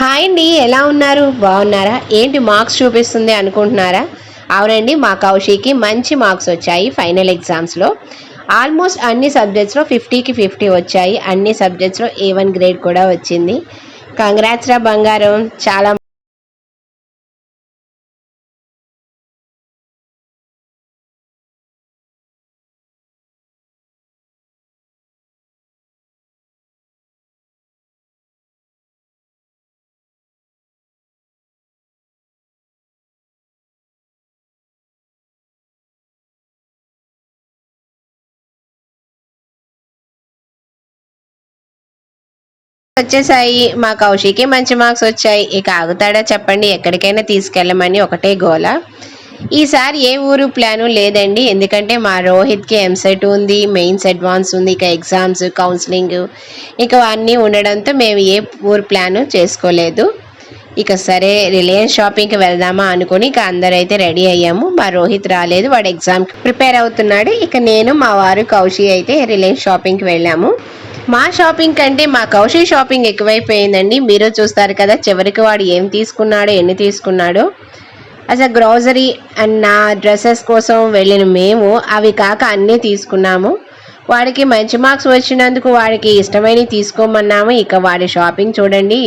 Hi అండి ఎలా ఉన్నారు? బాగున్నారా? ఏంటి మార్క్స్ చూపిస్తుంది అనుకుంటున్నారా? అవునండి మా కౌశికి మంచి మార్క్స్ వచ్చాయి ఫైనల్ ఎగ్జామ్స్లో ఆల్మోస్ట్ అన్ని సబ్జెక్ట్స్లో ఫిఫ్టీకి ఫిఫ్టీ వచ్చాయి. అన్ని సబ్జెక్ట్స్లో ఏ వన్ గ్రేడ్ కూడా వచ్చింది. కంగ్రాట్స్ రా బంగారం. చాలా వచ్చేసాయి. మా కౌశికి మంచి మార్క్స్ వచ్చాయి. ఇక ఆగుతాడా చెప్పండి. ఎక్కడికైనా తీసుకెళ్ళమని ఒకటే గోల. ఈసారి ఏ ఊరు ప్లాను లేదండి. ఎందుకంటే మా రోహిత్కి ఎంసెట్ ఉంది మెయిన్స్ అడ్వాన్స్ ఉంది ఇక ఎగ్జామ్స్ కౌన్సిలింగ్ ఇక అన్నీ ఉండడంతో మేము ఏ ఊరు ప్లాను చేసుకోలేదు. ఇక సరే రిలయన్స్ షాపింగ్కి వెళ్దామా అనుకుని ఇక అందరైతే రెడీ అయ్యాము. మా రోహిత్ రాలేదు వాడు ఎగ్జామ్కి ప్రిపేర్ అవుతున్నాడు. ఇక నేను మా వారు కౌశి అయితే రిలయన్స్ షాపింగ్కి వెళ్ళాము. మా షాపింగ్ కంటే మా కౌశి షాపింగ్ ఎక్కువైపోయిందండి. మీరు చూస్తారు కదా చివరికి వాడు ఏం తీసుకున్నాడో ఎన్ని తీసుకున్నాడో. అసలు గ్రోసరీ అండ్ నా డ్రెస్సెస్ కోసం వెళ్ళిన మేము అవి కాక అన్నీ తీసుకున్నాము. వాడికి మంచి మార్క్స్ వచ్చినందుకు వాడికి ఇష్టమైనవి తీసుకోమన్నాము. ఇక వాడి షాపింగ్ చూడండి.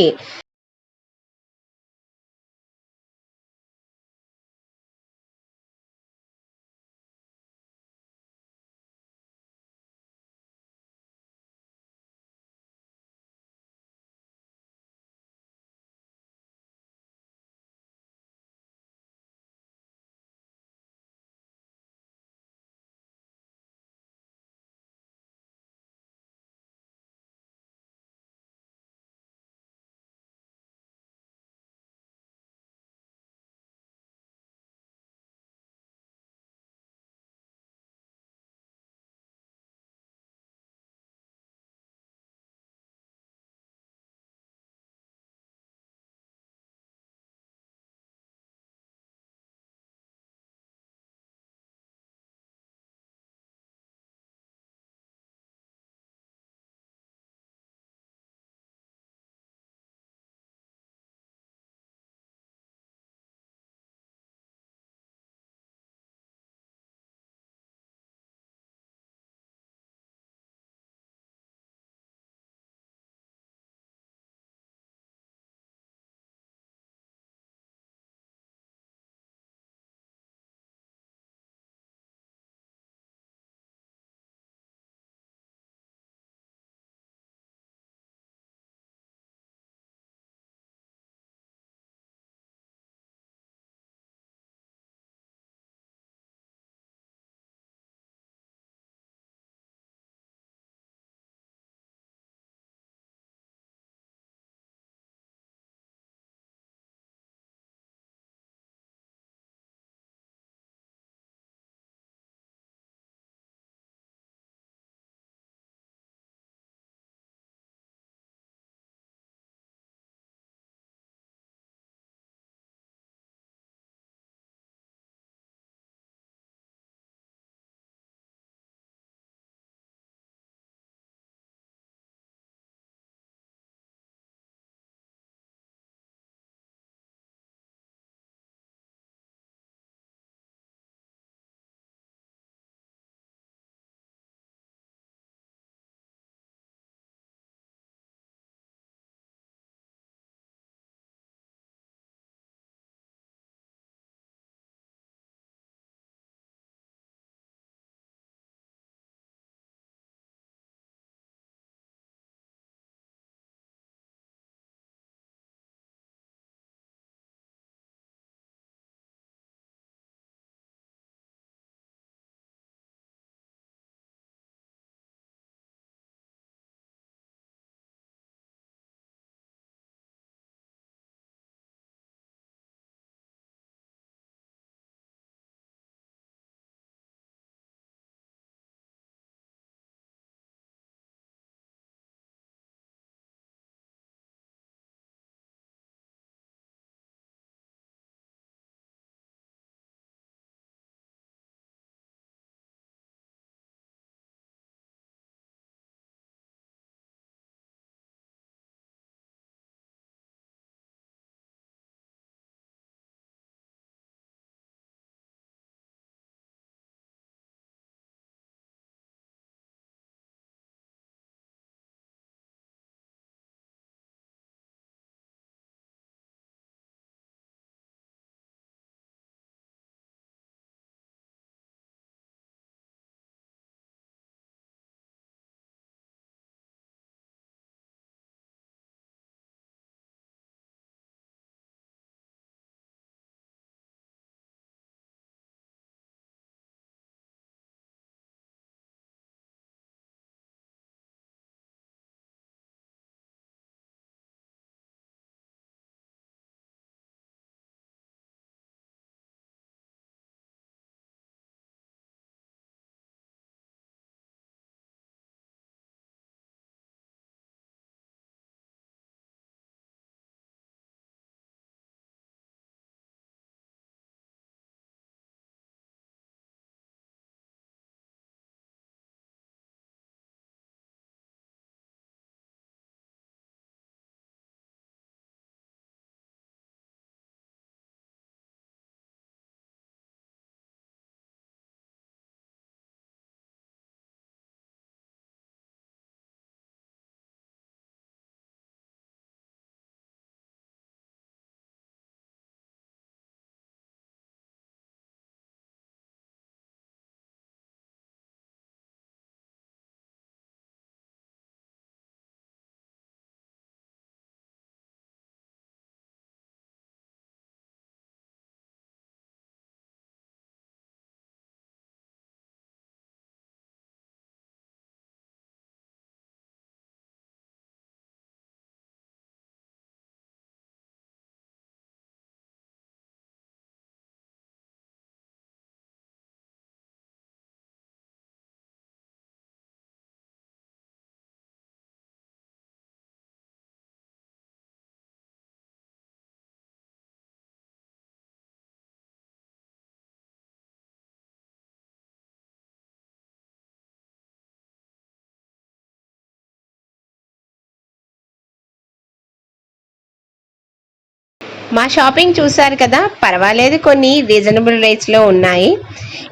మా షాపింగ్ చూసారు కదా పర్వాలేదు కొన్ని రీజనబుల్ రేట్స్లో ఉన్నాయి.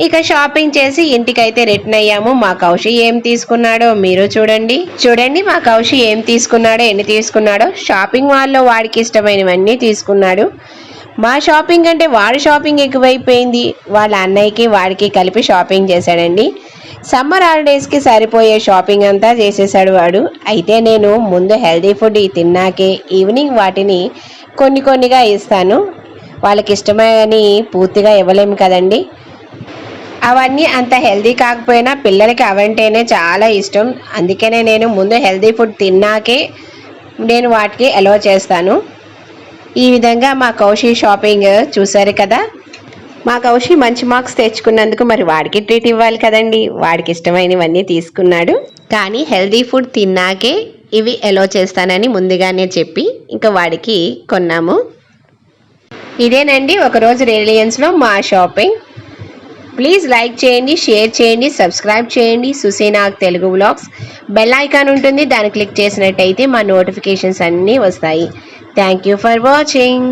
ఇక షాపింగ్ చేసి ఇంటికైతే రిటర్న్ అయ్యాము. మా కౌశి ఏం తీసుకున్నాడో మీరు చూడండి. చూడండి మా కౌశి ఏం తీసుకున్నాడో ఎన్ని తీసుకున్నాడో. షాపింగ్ మాల్లో వాడికి ఇష్టమైనవన్నీ తీసుకున్నాడు. మా షాపింగ్ అంటే వాడి షాపింగ్ ఎక్కువైపోయింది. వాళ్ళ అన్నయ్యకి వాడికి కలిపి షాపింగ్ చేశాడండి. సమ్మర్ హాలిడేస్కి సరిపోయే షాపింగ్ అంతా చేసేసాడు వాడు. అయితే నేను ముందు హెల్దీ ఫుడ్ తిన్నాకే ఈవినింగ్ వాటిని కొన్ని కొన్నిగా ఇస్తాను. వాళ్ళకి ఇష్టమని పూర్తిగా ఇవ్వలేము కదండి. అవన్నీ అంత హెల్దీ కాకపోయినా పిల్లలకి అవంటేనే చాలా ఇష్టం. అందుకనే నేను ముందు హెల్దీ ఫుడ్ తిన్నాకే నేను వాటికి అలో చేస్తాను. ఈ విధంగా మా కౌశి షాపింగ్ చూసారు కదా? మా కౌశి మంచి మార్క్స్ తెచ్చుకున్నందుకు మరి వాడికి ట్రీట్ ఇవ్వాలి కదండి. వాడికి ఇష్టమైనవన్నీ తీసుకున్నాడు. కానీ హెల్దీ ఫుడ్ తిన్నాకే ఇవి ఎలో చేస్తానని ముందుగానే చెప్పి ఇంకా వాడికి కొన్నాము. ఇదేనండి ఒకరోజు రిలయన్స్లో మా షాపింగ్. ప్లీజ్ లైక్ చేయండి షేర్ చేయండి సబ్స్క్రైబ్ చేయండి. Susenag Telugu blogs bell icon ఉంటుంది దాన్ని క్లిక్ చేసినట్టయితే మా నోటిఫికేషన్స్ అన్నీ వస్తాయి. Thank you for watching.